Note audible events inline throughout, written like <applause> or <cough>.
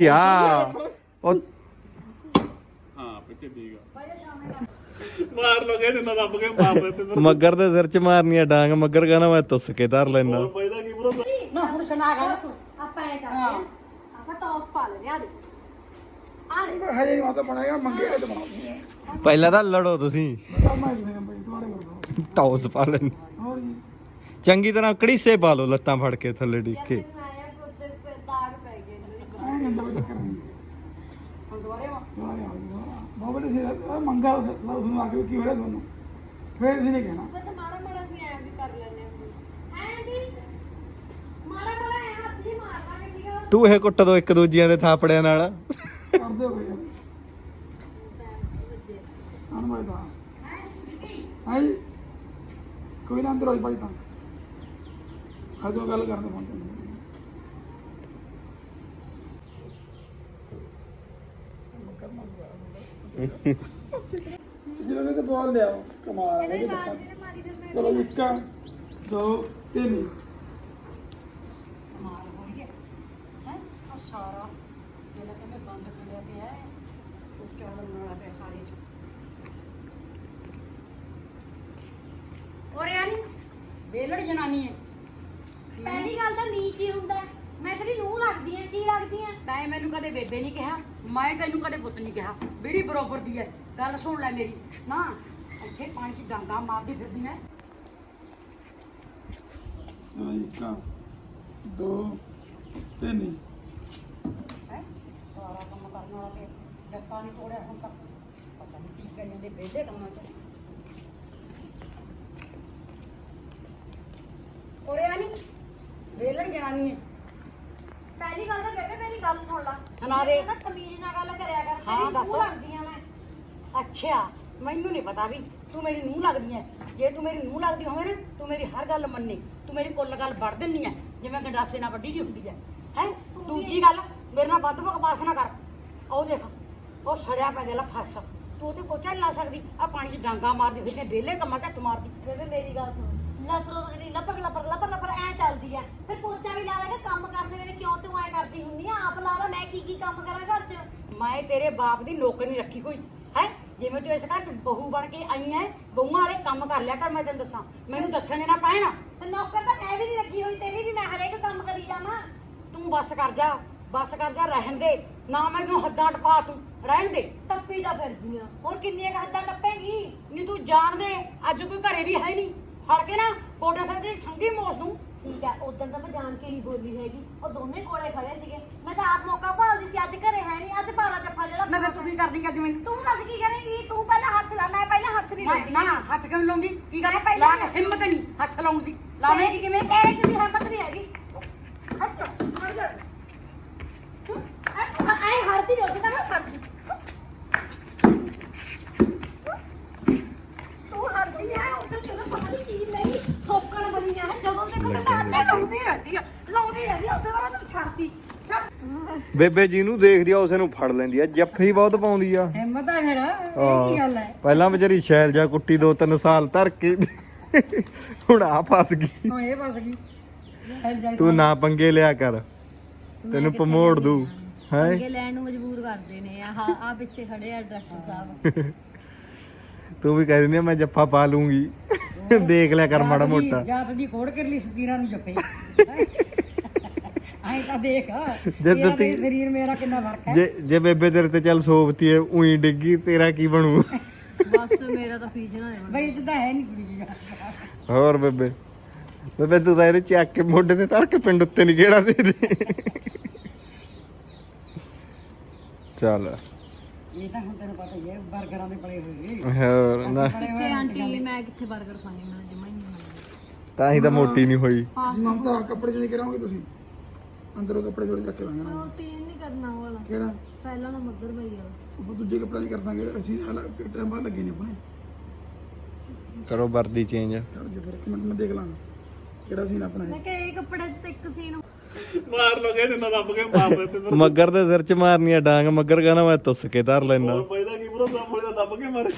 ਯਾ ਉਹ ਹਾਂ ਪਿੱਛੇ ਠੀਕ ਆ ਮਾਰ ਲੋਗੇ ਜਿੰਨਾ ਦੱਬ ਕੇ ਮਾਰ ਦੇ ਤੇ ਫਿਰ ਮੱਗਰ ਦੇ ਸਿਰ ਚ ਮਾਰਨੀ ਆ ਡਾਂਗ ਮੱਗਰ ਕਹਿੰਦਾ ਮੈਂ ਤੁੱਸ ਕੇ ਧਰ ਲੈਣਾ ਪੈਦਾ ਕੀ ਬਰੋ ਨਾ ਹੁਣ ਸੁਣਾ ਗੱਲ ਆਪਾਂ ਇਹ ਕਰਦੇ ਆ ਆਪਾਂ ਟੌਸ ਪਾ ਲੈਣੇ ਆ ਦੇ ਆ ਦੇ ਹਜੇ ਨਹੀਂ ਮਾਤਾ ਬਣਾਏਗਾ ਮੰਗੇ ਤੇ ਬਣਾਉਂਦੇ ਆ ਪਹਿਲਾਂ ਤਾਂ ਲੜੋ ਤੁਸੀਂ ਤਾਂ ਮੈਂ ਜਿਵੇਂ ਬਈ ਤੁਹਾਡੇ ਕੋਲ ਟੌਸ ਪਾ ਲੈਣ ਹੋਰ ਜੀ ਚੰਗੀ ਤਰ੍ਹਾਂ ਕੜੀਸੇ ਪਾ ਲਓ ਲੱਤਾਂ ਫੜ ਕੇ ਥੱਲੇ ਡਿੱਗ ਕੇ। ਆਇਆ ਪੁੱਤ ਤੇ ਦਾਗ ਦੁਬਾਰੇ ਆ ਜਾਊਗਾ ਬਹੁਤ ਬੜੇ ਸੀ ਆ ਮੰਗਾ ਲਓ ਤੁਹਾਨੂੰ ਆ ਕੇ ਕੀ ਹੋ ਰਿਹਾ ਤੁਹਾਨੂੰ ਫੇਰ ਤੁਸੀਂ ਨਹੀਂ ਕਹਿਣਾ ਤੂੰ ਇਹ ਕੁੱਟ ਦੋ ਇੱਕ ਦੂਜਿਆਂ ਦੇ ਥਾਪੜਿਆਂ ਨਾਲ। ਕਰਦੇ ਹੋ ਗਏ ਅਨੁਭਵ ਦਾ। ਹਾਈ ਕੋਈ ਨਾ ਅੰਦਰ ਹੋਈ ਭਾਈ ਤਾਂ। ਹਜੋ ਗੱਲ ਕਰਦੇ ਫੋਨ ਤੇ ਜਿਹਨੇ ਤੇ ਬੋਲ ਲਿਆ ਕਮਾਲ ਹੈ ਚਲੋ ਇੱਕਾ ਦੋ ਤਿੰਨ। ਮਾਰ ਹੋਈ ਹੈ। ਹੈ? ਆ ਸਾਰਾ। ਜਿਹੜਾ ਕਹਿੰਦੇ ਗੰਦ ਖੜਿਆ ਪਿਆ ਹੈ। ਉਹ ਚੌਲ ਬਣਾਉਣਾ ਪਿਆ ਸਾਰੇ ਚ ਔਰ ਯਾਨੀ ਵੇਲੜ ਜਨਾਨੀ ਹੈ। ਪਹਿਲੀ ਗੱਲ ਤਾਂ ਨੀ ਕੀ ਹੁੰਦਾ ਹੈ? ਮੈਂ ਤੇਰੀ ਨੂੰਹ ਲੱਗਦੀ ਐ ਕੀ ਲੱਗਦੀ ਐ ਤੈਂ ਮੈਨੂੰ ਕਦੇ ਬੇਬੇ ਨਹੀਂ ਕਿਹਾ ਮੈਂ ਤੈਨੂੰ ਕਦੇ ਪੁੱਤ ਨਹੀਂ ਕਿਹਾ। ਬੀੜੀ ਬਰੋਬਰ ਦੀ ਹੈ। ਗੱਲ ਸੁਣ ਲੈ ਮੇਰੀ। ਨਾ ਇੱਥੇ ਪਾਣੀ ਚ ਡਾਂਗਾ ਮਾਰਦੀ ਫਿਰਦੀ ਹੈ ਚਲੋ ਇੱਕਾ ਦੋ ਤਿੰਨ। ਹੈ? ਸਾਰਾ ਕੰਮ ਕਰਨ ਵਾਲਾ ਤੇ ਡੱਕਾ ਨਹੀਂ ਤੋੜਿਆ ਹੁਣ ਤੱਕ ਪਤਾ ਨਹੀਂ ਕੀ ਕਰੀ ਜਾਂਦੇ ਬੇਦੇ ਕੰਮਾਂ ਚ ਔਰੇ ਆਨੀ ਵੇਲੜ ਜਨਾਨੀ ਹੈ। ਪਹਿਲੀ ਗੱਲ ਤਾਂ ਬੇਬੇ ਮੇਰੀ ਗੱਲ ਸੁਣ ਲੈ। ਸੁਣਾ ਦੇ। ਨਾ ਤਮੀਜ਼ ਨਾਲ ਗੱਲ ਕਰਿਆ ਕਰ। ਹਾਂ, ਤੇਰੀ ਦੱਸ। ਨੂੰਹ ਲੱਗਦੀ ਆ ਮੈਂ। ਅੱਛਾ ਮੈਨੂੰ ਨਹੀਂ ਪਤਾ ਵੀ ਤੂੰ ਮੇਰੀ ਨੂੰਹ ਲੱਗਦੀ ਹੈ ਜੇ ਤੂੰ ਮੇਰੀ ਨੂੰਹ ਲੱਗਦੀ ਹੋਵੇ ਨਾ ਤੂੰ ਮੇਰੀ ਹਰ ਗੱਲ ਮੰਨੇ। ਤੂੰ ਮੇਰੀ ਕੁੱਲ ਗੱਲ ਵੜ ਦਿੰਨੀ ਹੈ ਜਿਵੇਂ ਗੰਡਾਸੇ ਨਾਲ ਵੱਡੀ ਜੀ ਹੁੰਦੀ ਹੈ? ਦੂਜੀ ਗੱਲ ਮੇਰੇ ਨਾਲ ਵੱਧ ਬਕਵਾਸ ਨਾ ਕਰ। ਉਹ ਦੇਖ ਉਹ ਸੜਿਆ ਪੈਂਦੇ ਲਾ ਫਸ। ਤੂੰ ਉਹਤੇ ਪੋਚਾ ਨੀ ਲਾ ਸਕਦੀ। ਆ ਪਾਣੀ 'ਚ ਡਾਂਗਾ ਮਾਰਦੀ ਫਿਰਦੇ ਵਿਹਲੇ ਕੰਮਾਂ ਹੱਥ ਮਾਰਦੀ। ਬੇਬੇ ਮੇਰੀ ਗੱਲ ਸੁਣ। ਜਿਹੜੀ ਲੱਪਕ ਲੱਪਕ ਐ ਚੱਲਦੀ ਐ ਫਿਰ ਪੋਚਾ ਵੀ ਲਾ ਲਾਂਗੇ ਕੰਮ ਕਰਦੇ ਵੇਲੇ ਕਿਉਂ ਤੂੰ ਐ ਕਰਦੀ ਹੁੰਨੀ ਆ? ਆਪ ਲਾ ਲਾ ਮੈਂ ਕੀ ਕੀ ਕੰਮ ਕਰਾਂ ਘਰ 'ਚ? ਮੈਂ ਤੇਰੇ ਬਾਪ ਦੀ ਨੌਕਰੀ ਰੱਖੀ ਹੋਈ ਹੈ? ਜਿਵੇਂ ਤੂੰ ਇਸ ਘਰ 'ਚ ਬਹੂ ਬਣ ਕੇ ਆਈ ਐ ਬਹੂਆਂ ਵਾਲੇ ਕੰਮ ਕਰ ਲਿਆ ਕਰ ਮੈਂ ਤੈਨੂੰ ਦੱਸਾਂ। ਮੈਨੂੰ ਦੱਸਣੇ ਨਾ ਪੈਣ। ਤੇ ਨੌਕਰ ਤਾਂ ਮੈਂ ਵੀ ਨਹੀਂ ਲੱਗੀ ਹੋਈ ਤੇਰੀ ਵੀ ਮੈਂ ਹਰੇਕ ਕੰਮ ਕਰੀ ਜਾਵਾਂ। ਤੂੰ ਬੱਸ ਕਰ ਜਾ ਬੱਸ ਕਰ ਜਾ ਰਹਿਣ ਦੇ। ਨਾ ਮੈਨੂੰ ਹੱਦਾਂ ਟਪਾ ਤੂੰ ਰਹਿਣ ਦੇ। ਟੱਪੀ ਦਾ ਫਿਰਦੀ ਆ। ਹੋਰ ਕਿੰਨੀਆਂ ਕੁ ਹੱਦਾਂ ਟੱਪੇਗੀ? ਨਹੀਂ ਤੂੰ ਜਾਣ ਦੇ ਅੱਜ ਕੋਈ ਘਰੇ ਵੀ ਹੈ ਨਹੀਂ ਫੜ ਕੇ ਨਾ ਕੋਟੇ ਦੀ ਸੰਗੀ ਮੋਸ ਨੂੰ ਠੀਕ ਹੈ ਉਦੋਂ ਤਾਂ ਮੈਂ ਜਾਣ ਕੇ ਨਹੀਂ ਬੋਲੀ ਹੈਗੀ। ਉਹ ਦੋਨੇ ਕੋਲੇ ਖੜੇ ਸੀਗੇ। ਮੈਂ ਤਾਂ ਆਪ ਮੌਕਾ ਭਾਲਦੀ ਸੀ ਅੱਜ ਘਰੇ ਹੈ ਨਹੀਂ ਅੱਜ ਭਾਲਾ ਜੱਫਾ ਜਿਹੜਾ ਮੈਂ ਫਿਰ ਤੂੰ ਕੀ। ਕਰਦੀ ਅੱਜ ਮੈਨੂੰ? ਤੂੰ ਦੱਸ ਕੀ ਕਰੇਂਗੀ? ਤੂੰ ਪਹਿਲਾਂ ਹੱਥ ਲਾ ਮੈਂ ਪਹਿਲਾਂ ਹੱਥ ਨਹੀਂ ਲਾਉਂਦੀ। ਨਾ ਹੱਥ ਕਿਉਂ ਲਾਉਂਦੀ ਕੀ ਕਰ ਮੈਂ ਪਹਿਲਾਂ- ਲਾ ਕੇ ਹਿੰਮਤ ਨਹੀਂ ਹੱਥ ਲਾਉਣ ਦੀ। ਲਾਵੇਂਗੀ ਕਿਵੇਂ? ਤੇਰੇ ਚ ਵੀ ਹਿੰਮਤ ਨਹੀਂ ਹੈਗੀ। ਬੇਬੇ ਜੀ ਨੂੰ ਦੇਖਦੀ ਆ ਉਸੇ ਨੂੰ ਫੜ ਲੈਂਦੀ ਆ ਜੱਫੀ ਬਹੁਤ ਪਾਉਂਦੀ ਆ। ਹਿੰਮਤ ਆ ਫਿਰ ਹਾਂ। ਪਹਿਲਾਂ ਵਿਚਾਰੀ ਸ਼ੈਲ ਜਾ ਕੁੱਟੀ ਦੋ ਤਿੰਨ ਸਾਲ ਧਰ ਕੇ। ਹੁਣ ਆ ਫਸ ਗਈ। ਹੁਣ ਇਹ ਫਸ ਗਈ। ਤੂੰ ਨਾ ਪੰਗੇ ਲਿਆ ਕਰ। ਤੈਨੂੰ ਪਮੋੜ ਦੂ ਹੈ? ਅੱਗੇ ਲੈਣ ਨੂੰ ਮਜਬੂਰ ਕਰਦੇ ਨੇ ਆਹ ਆ ਪਿੱਛੇ ਖੜੇ ਆ ਡਾਕਟਰ ਸਾਹਿਬ। ਤੂੰ ਵੀ ਕਹਿ ਦਿੰਦੀ ਆ ਮੈਂ ਜੱਫਾ ਪਾ ਲੂੰਗੀ। ਦੇਖ ਲਿਆ ਕਰ ਮਾੜਾ ਮੋਟਾ। ਜਾਤ ਦੀ ਕੋੜ ਕੇ ਲਈ ਸਤੀਰਾਂ ਨੂੰ ਜੱਪੇ ਆਏ ਤਾਂ ਦੇਖ। ਜੇ ਤੇਰਾ ਤੇ ਸਰੀਰ ਮੇਰਾ ਕਿੰਨਾ ਫ਼ਰਕ ਹੈ। ਜੇ ਜੇ ਬੇਬੇ ਤੇਰੇ ਤੇ ਚੱਲ ਸੋਪਤੀ ਐ ਉਹੀ ਡਿੱਗੀ ਤੇਰਾ ਕੀ ਬਣੂ? ਬਸ ਮੇਰਾ ਤਾਂ ਫੀਸ ਨਾ ਬਈ ਇਹ 'ਚ ਤਾਂ ਹੈ ਨਹੀਂ ਕੁੜੀ ਜੀ ਹੋਰ ਬੇਬੇ। ਬੇਬੇ ਤੂੰ ਤਾਂ ਇਹਦੇ ਚੱਕ ਕੇ ਮੋਢੇ ਤੇ ਧਰ ਕੇ ਪਿੰਡ ਉੱਤੇ ਨਹੀਂ ਕਿਹੜਾ ਦੇ ਦੇ। ਚੱਲ। ਇਹ ਤਾਂ ਹੁਣ ਤੈਨੂੰ ਪਤਾ ਹੀ ਹੈ 버ਗਰਾਂ ਦੇ ਬੜੇ ਹੋਏ। ਹੋਰ ਨਾ। ਕਿੱਥੇ ਆਂਟੀ ਮੈਂ ਕਿੱਥੇ 버ਗਰ ਖਾਣੀ ਮੈਂ ਜਮਾ ਹੀ ਨਹੀਂ ਤਾਂ ਹੀ ਤਾਂ ਮੋਟੀ ਨਹੀਂ ਹੋਈ। ਮਮਤਾ ਕੱਪੜੇ ਚੇਂਜ ਕਰਾਉਂਗੇ ਤੁਸੀਂ? ਅੰਦਰੋਂ ਕੱਪੜੇ ਜੋੜੇ ਰੱਖ ਲਾਂਗੇ ਨਾ ਉਹ ਸੀਨ ਨਹੀਂ ਕਰਨਾ ਉਹ ਵਾਲਾ। ਕਿਹੜਾ? ਪਹਿਲਾਂ ਤਾਂ ਮੱਦਰ ਭਈ ਵਾਲਾ ਉਹ ਦੂਜੇ ਕੱਪੜੇ ਚ ਕਰ ਦਾਂਗੇ ਅਸੀਂ ਹਾਲਾ ਟਾਈਮ ਬਾਅਦ ਲੱਗੇ ਨੇ ਆਪਣੇ। ਕਰੋ ਵਰਦੀ ਚੇਂਜ ਚਲ ਜੇ ਫਿਰ ਇੱਕ ਮਿੰਟ ਮੈਂ ਦੇਖ ਲਾਂਗਾ ਕਿਹੜਾ ਸੀਨ ਆਪਣਾ ਹੈ। ਮੈਂ ਕਿਹਾ ਇਹ ਕੱਪੜੇ 'ਚ ਤਾਂ ਇੱਕ ਸੀਨ ਮਾਰ ਲੋਗੇ ਜਿੰਨਾ ਦੱਬ ਕੇ ਮਾਰ ਦੇ ਤੇ ਮੱਗਰ ਦੇ ਸਿਰ ਚ ਮਾਰਨੀ ਆ ਡਾਂਗ ਮੱਗਰ ਕਹਿੰਦਾ ਮੈਂ ਤੁੱਸ ਕੇ ਧਰ ਲੈਣਾ ਪੈਦਾ ਕੀ ਪੂਰਾ ਦਮ ਹੋਇਆ ਦੱਬ ਕੇ ਮਰ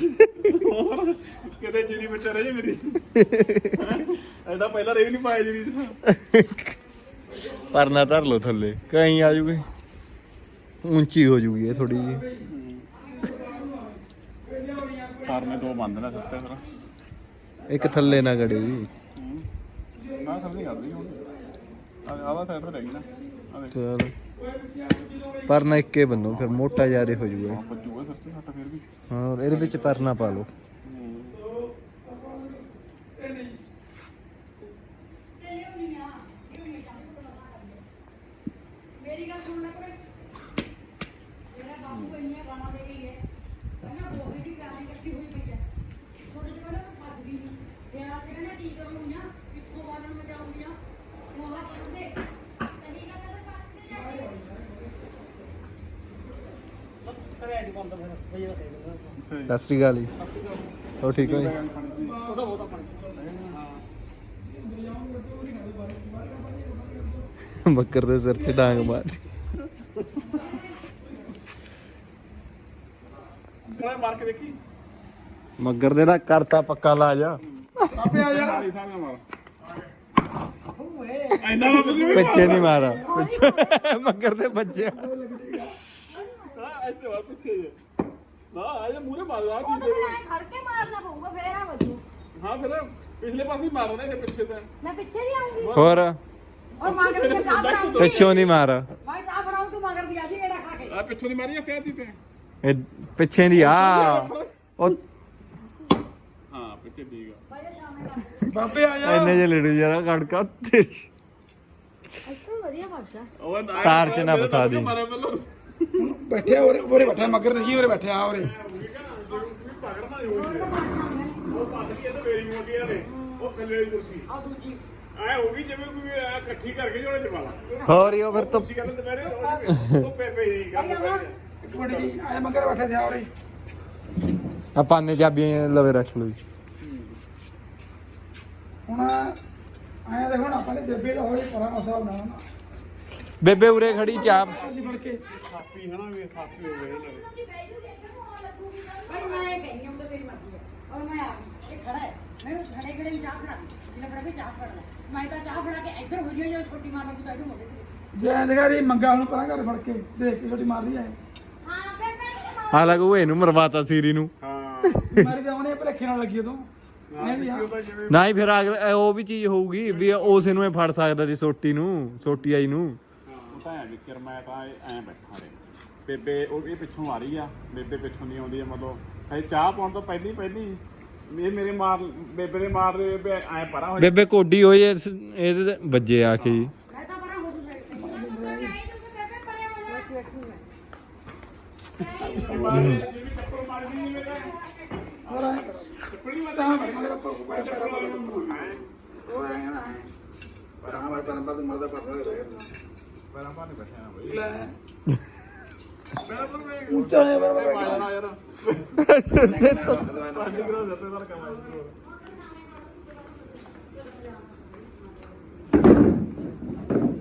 ਹੋਰ ਕਿਤੇ ਜੀਰੀ ਵਿੱਚ ਰਹਿ ਜੇ ਮੇਰੀ। <laughs> ਐਦਾ ਪਹਿਲਾਂ ਰੇ ਵੀ ਨਹੀਂ ਪਾਇਆ ਜੀਰੀ ਚ ਪਰਨਾ ਧਰ ਲਓ ਥੱਲੇ ਕਹੀਂ ਆ ਜੂਗੇ। ਉੱਚੀ ਹੋ ਜੂਗੀ ਇਹ ਥੋੜੀ ਜੀ ਕਾਰ ਮੇ ਦੋ ਬੰਦ ਨੇ ਸੱਤੇ ਫਿਰ। ਇੱਕ ਥੱਲੇ ਨਾ ਗੜੇ ਜੀ। ਮੈਂ ਥੱਲੇ ਨਹੀਂ ਕਰਦੀ ਹੁਣ। ਆਵਾ ਸਾਈਡ ਤੇ ਰਹਿ ਗਈ ਨਾ। ਦੇਖ। ਚਲ। ਪਰਨਾ ਇੱਕੇ ਬੰਨੋ ਫਿਰ ਮੋਟਾ ਜ਼ਿਆਦੇ ਹੋ ਜੂਗਾ। ਹਾਂ ਇਹਦੇ ਵਿੱਚ ਪਰਨਾ ਪਾ ਲਓ ਮੇਰੀ ਗੱਲ ਸੁਣ ਲੈ ਕੋਈ ਜਿਹੜਾ ਬਾਪੂ ਇੰਨੀਆਂ ਗਾਣਾ ਦੇ ਰਹੀ ਹੈ ਕਹਿੰਦਾ ਬੋਲੀ ਦੀ ਗਾਣਾ ਇਕੱਠੀ ਹੋਈ ਪਈ ਹੈ ਥੋੜੇ ਜਿਹੇ ਪਹਿਲਾਂ ਤਾਂ ਭੱਜ ਗਈ ਸੀ ਸਿਆਣਾ ਕਹਿੰਦਾ ਕੀ ਕਰੂੰਗੀਆਂ ਕਿੱਥੋਂ ਵਾਲਣ ਮਜਾਉਂਗੀਆਂ ਉਹ ਹੱਥ ਦੇ ਸਤਿ ਸ੍ਰੀ ਅਕਾਲ ਜੀ। ਹੋ ਠੀਕ ਹੋ ਜੀ? ਬੱਕਰ ਦੇ ਸਿਰ 'ਚ ਡਾਂਗ ਮਾਰ ਮਾਰ ਕੇ ਦੇਖੀ। ਮੱਗਰ ਦੇ ਦਾ ਕਰਤਾ ਪੱਕਾ ਲਾ ਜਾ। ਆਪੇ ਆ ਜਾ। ਨਹੀਂ ਸਾਹਮਣੇ ਮਾਰ ਐਨਾ ਨਾ ਤੁਸੀਂ ਵੀ ਪਿੱਛੇ ਨਹੀਂ ਮਾਰਾ। ਪਿੱਛੇ ਮੱਗਰ ਦੇ ਬੱਚੇ। ਹਾਂ ਇੱਥੇ ਮਾਰ ਪਿੱਛੇ ਜੇ। ਨਾ ਆ ਜਾ ਮੂਰੇ ਮਾਰ ਆ ਉਹ ਚੀਜ਼ ਤਾਂ ਫਿਰ ਐਂ ਖੜ ਕੇ ਮਾਰਨਾ ਪਊਗਾ ਫੇਰ ਆ ਵੱਜੂ। ਹਾਂ ਫਿਰ ਪਿਛਲੇ ਪਾਸੇ ਹੀ ਮਾਰਨਾ ਇਹਦੇ ਪਿੱਛੇ ਤੇ। ਮੈਂ ਪਿੱਛੇ ਦੀ ਆਉਂਗੀ। ਹੋਰ? ਔਰ ਮੰਗਰ ਦੀ ਚਾਹ ਫੜਾਉਂ ਪਿੱਛੋਂ ਨਹੀਂ ਮਾਰ। ਮੈਂ ਚਾਹ ਫੜਾਉਂ ਤੂੰ ਮੰਗਰ ਦੀ ਆ ਜੀ ਇਹੜਾ ਖਾ ਕੇ। ਆ ਪਿੱਛੋਂ ਦੀ ਮਾਰੀ ਆ ਕਹਿਤੀ ਤੇ। ਇਹ ਪਿੱਛੇ ਦੀ ਆ। ਉਹ ਹਾਂ ਪਿੱਛੇ ਠੀਕ ਆ ਬਾਬੇ ਆ ਜਾ। ਇੰਨੇ ਜੇ ਲੜੂ ਜਰਾ ਕੜਕਾ ਤੇ ਇੱਥੋਂ ਵਧੀਆ ਭਾਸ਼ਾ। ਉਹ ਨਾ- ਤਾਰ ਚ ਨਾ ਫਸਾ ਦੀ। ਪਹਿਲਾਂ। ਬੈਠੇ ਉਰੇ ਉਰੇ ਬੈਠਾ ਮਗਰ ਨਹੀਂ ਉਰੇ ਬੈਠੇ ਆ ਉਰੇ। ਪਕੜਨਾ ਹੀ ਉਹ ਗਈ ਤੇ ਮੋਟੀ ਆ ਨੇ ਉਹ ਥੱਲੇ ਦੀ ਕੁਰਸੀ ਆ ਦੂਜੀ ਐ ਹੋ ਗਈ ਜਿਵੇਂ ਕੋਈ ਐਂ ਇਕੱਠੀ ਕਰਕੇ ਜੋੜੇ ਚ ਪਾਲਾ ਹੋਰ ਇਹ ਫਿਰ ਤੋਂ ਤੁਸੀਂ ਕਹਿੰਦੇ ਦੁਪਹਿਰੇ ਉਹ ਪੈ ਪੈ ਨਹੀਂ ਗੱਲ ਇੱਕ ਮਿੰਟ ਜੀ ਆਏ ਮਗਰ ਬੈਠੇ ਸੀ ਆ ਚਾਬੀਆਂ ਲਵੇ ਰੱਖ ਲਓ ਜੀ। ਹੁਣ ਆਇਆ ਦੇਖੋ ਨਾ ਆਪਾਂ ਨੇ ਬੇਬੇ ਦਾ ਪਰਾਂ ਨਾ। ਉਰੇ ਖੜੀ ਚਾਪ ਜੀ ਫੜ ਕੇ। ਸਾਪੀ ਹਨਾ ਵੀ ਸਾਪੀ ਹੋ ਗਏ ਭਾਈ ਮੈਂ ਕਹਿੰਦੀ ਹਾਂ ਤਾਂ ਤੇਰੀ ਮਰਜ਼ੀ ਹੈ। ਔਰ ਮੈਂ ਆ ਗਈ ਇਹ ਖੜਾ ਹੈ। ਮੈਨੂੰ ਖੜੇ ਖੜੇ ਚਾਹ ਫੜਾ ਜਿਲੇ ਫੜਾ ਵੀ ਚਾਹ ਫੜਨਾ ਮੈਂ ਤਾਂ ਚਾਹ ਫੜਾ ਕੇ ਇੱਧਰ ਹੋ ਜਿਓ ਜਦੋਂ ਛੋਟੀ ਮਾਰ ਲੱਗੂ ਤਾਂ ਇਹਨੂੰ ਮੋੜੇ ਤੇ ਜੇ ਐਂ ਦਿਖਾ ਰਹੀ ਮੰਗਾ ਹੁਣ ਪਰਾਂ ਘਰ ਫੜ ਕੇ ਦੇਖ ਕੇ ਛੋਟੀ ਮਾਰ ਰਹੀ ਹੈ ਹਾਂ ਮੈਂ ਲੱਗੂ ਇਹਨੂੰ ਮਰਵਾਤਾ ਸੀਰੀ ਨੂੰ। ਹਾਂ। ਮਾਰੀ ਤਾਂ ਉਹਨੇ ਭਲੇਖੇ ਨਾਲ ਲੱਗੀ ਉਦੋਂ। ਇਹ ਵੀ ਆ ਉਹ ਤਾਂ ਜਿਵੇਂ ਨਾ ਹੀ ਫਿਰ ਅਗਲੇ ਇਹ ਉਹ ਵੀ ਚੀਜ਼ ਹੋਊਗੀ ਵੀ ਉਸੇ ਨੂੰ ਇਹ ਫੜ ਸਕਦਾ ਸੀ ਸੋਟੀ ਨੂੰ ਸੋਟੀ ਆਈ ਨੂੰ। ਉਹ ਤਾਂ ਐ ਵਿਕਰ ਮੈਂ ਤਾਂ ਐ ਬੈਠਾ ਰੇ ਬੇਬੇ ਉਹ ਇਹ ਪਿੱਛੋਂ ਆ ਰਹੀ ਆ। ਬੇਬੇ ਪਿੱਛੋਂ ਨਹੀਂ ਆਉਂਦੀ ਆ ਮਤਲਬ ਹਜੇ ਚਾਹ ਪਾਉਣ ਤੋਂ ਪਹਿਲੀ ਪਹਿਲੀ। ਇਹ ਮੇਰੇ ਮਾਰ ਬੇਬੇ ਦੇ ਮਾਰ ਦੇ ਬੇਬੇ ਐ ਪਰਾਂ ਹੋ ਬੇਬੇ ਕੋਡੀ ਹੋਈ ਇਸ- ਇਹਦੇ ਤੇ ਵੱਜੇ ਆ ਕੇ ਜੀ। ਮੈਂ ਤਾਂ ਪਰਾਂ ਹੋ ਜੂ ਸਾਈਡ ਤੇ ਹੋਰ ਐਂ ਚੱਪਲੀ ਮੈਂ ਤਾਂ ਤੋਂ ਕੋਈ ਉਹ ਐਂ ਨਾ ਪਰਾਂ ਮੈਂ ਪਰਾਂ ਬਾਦ ਮਰਦਾ ਪਰਾਂ ਪਾ ਨਹੀਂ ਬੈਠਾ ਬਈ। ਲੈ। ਤਾਂ ਮੈਂ ਉੱਚਾ ਹੈ ਬਰਾਬਰ ਆ ਜਾਣਾ ਯਾਰ 5 ਕਿਲੋ ਜੱਤੇਦਾਰ ਕਮਾਈ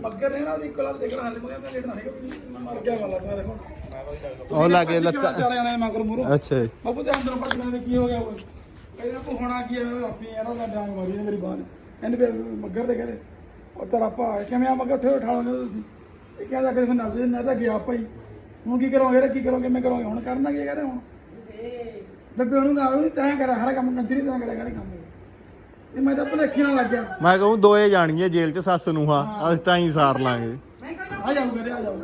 ਮੱਗਰ ਨੇ ਨਾ ਉਹਦੀ ਕੋਲ ਦੇਖ ਰਹਾ ਹਲੇ ਮਗਰ ਮੈਂ ਦੇਖਣਾ ਨਹੀਂ ਮਰ ਗਿਆ ਵਾਲਾ ਮੈਂ ਦੇਖੋ। ਉਹ ਲਾਗੇ ਲੱਤਾਂ ਚਾਰੇ ਆਣੇ ਮਗਰ ਮੂਰੋ ਅੱਛਾ ਬਾਪੂ ਤੇ ਅੰਦਰ ਪੱਟ ਮੈਂ ਕੀ ਹੋ ਗਿਆ ਉਹ ਕਹਿੰਦਾ ਤੂੰ ਹੋਣਾ ਕੀ ਹੈ? ਮੈਂ ਆਪੀ ਯਾਰ ਉਹਦਾ ਡਾਂਗ ਮਾਰੀ ਨੇ ਮੇਰੀ ਬਾਹ ਨੇ ਇਹਨੇ ਫਿਰ ਮੱਗਰ ਦੇ ਕਹਿੰਦੇ ਉਹ ਤੇਰਾ ਭਾ ਹੈ, ਕਿਵੇਂ ਆ ਮੱਗਰ? ਉੱਥੇ ਉਠਾ ਲਾਂਗੇ ਤੁਸੀਂ। ਇਹ ਕਹਿੰਦਾ ਕਿ ਫਿਰ ਨਾਲ ਨਾ ਤਾਂ ਗਿਆ ਭਾਈ। ਹੁਣ ਕੀ ਕਰੋਗੇ? ਇਹਦਾ ਕੀ ਕਰੋਗੇ? ਮੈਂ ਕਰੋਗੇ? ਹੁਣ ਕਰਨਾ ਕੀ ਕਹਿੰਦੇ ਹੁਣ? ਬੇਬੇ ਉਹਨੂੰ ਨਾ ਉਹਨੂੰ ਤੈਂ ਕਰਿਆ ਹਰ ਕੰਮ ਕੰਜਰੀ ਤੈਂ ਕਰਿਆ ਕਰੇ ਕੰਮ ਇਹ। ਮੈਂ ਤਾਂ ਭੁਲੇਖੇ ਨਾਲ ਲੱਗ ਗਿਆ ਮੈਂ ਕਹੂੰ ਦੋਏ ਜਾਣਗੀਆਂ ਜੇਲ੍ਹ 'ਚ ਸੱਸ ਨੂੰ ਹਾਂ। ਅਸੀਂ ਤਾਂ ਹੀ ਸਾਰ ਲਾਂਗੇ। ਮੈਂ ਕਹਿੰਦਾ ਆ ਜਾਓ ਕਰੇ ਆ ਜਾਓ।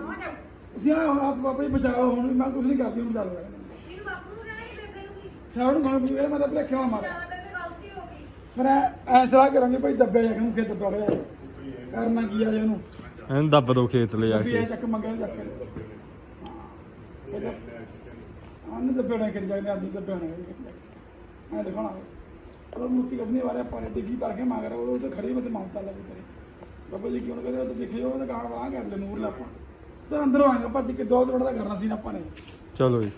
ਤੁਸੀਂ ਆ ਹੱਥ ਬਾਬਾ ਜੀ ਬਚਾਓ ਹੁਣ ਵੀ ਮੈਂ ਕੁਝ ਨਹੀਂ ਕਰਦੀ ਹੁਣ ਚੱਲ ਰਿਹਾ ਇਹਨੂੰ ਬਾਪੂ ਨੂੰ ਕਹਿਣਾ ਕਿ ਬੇਬੇ ਨੂੰ ਕੀ ਸਾਉਣ ਮਾਰ ਵੀ ਮੈਂ ਤਾਂ ਭੁਲੇਖੇ ਨਾਲ ਗਈ। ਫਿਰ ਐ ਸਲਾਹ ਕਰਾਂਗੇ ਭਾਈ ਦੱਬੇ ਜਾ ਕੇ ਨੂੰ ਖੇਤ ਪੜ ਗਿਆ ਕਰਨਾ ਕੀ ਆ ਜੇ ਉਹਨੂੰ? ਇਹਨੂੰ ਦੱਬ ਦੋ ਖੇਤ ਲੈ ਜਾ ਵੀ ਕੇ। ਇਹ ਚੱਕ ਮੰਗਿਆ ਚੱਕ ਕੇ। ਆਨੇ ਦੱਬੇ ਨਾ ਕਰੀ ਜਾਂਦੇ ਆਦੀ ਦੱਬੇ ਨਾ ਮੈਂ ਦਿਖਾਣਾ ਉਹ ਮੁੱਤੀ ਕੱਢਣੇ ਵਾਲੇ ਆਪਾਂ ਨੇ ਡਿੱਗੀ ਪਾ ਕੇ ਮੰਗ ਰਿਹਾ ਉਹ ਤੇ ਖੜੀ ਮਤੇ ਮਾਨਤਾ ਲੱਗ ਕਰੇ ਬਾਬਾ ਜੀ ਕਿਉਂ ਕਹਿੰਦੇ ਉਹ ਤਾਂ ਦੇਖਿਓ ਉਹ ਤਾਂ ਗਾਣ ਵਾਲਾ ਕਰ ਲੈ ਨੂਰ ਲਾਪਾ ਤੇ ਅੰਦਰੋਂ ਆਏਗਾ ਭੱਜ ਕੇ ਦੋ ਦੌੜ ਦਾ ਕਰਨਾ ਸੀ ਨਾ ਆਪਾਂ ਨੇ। ਚਲੋ ਜੀ।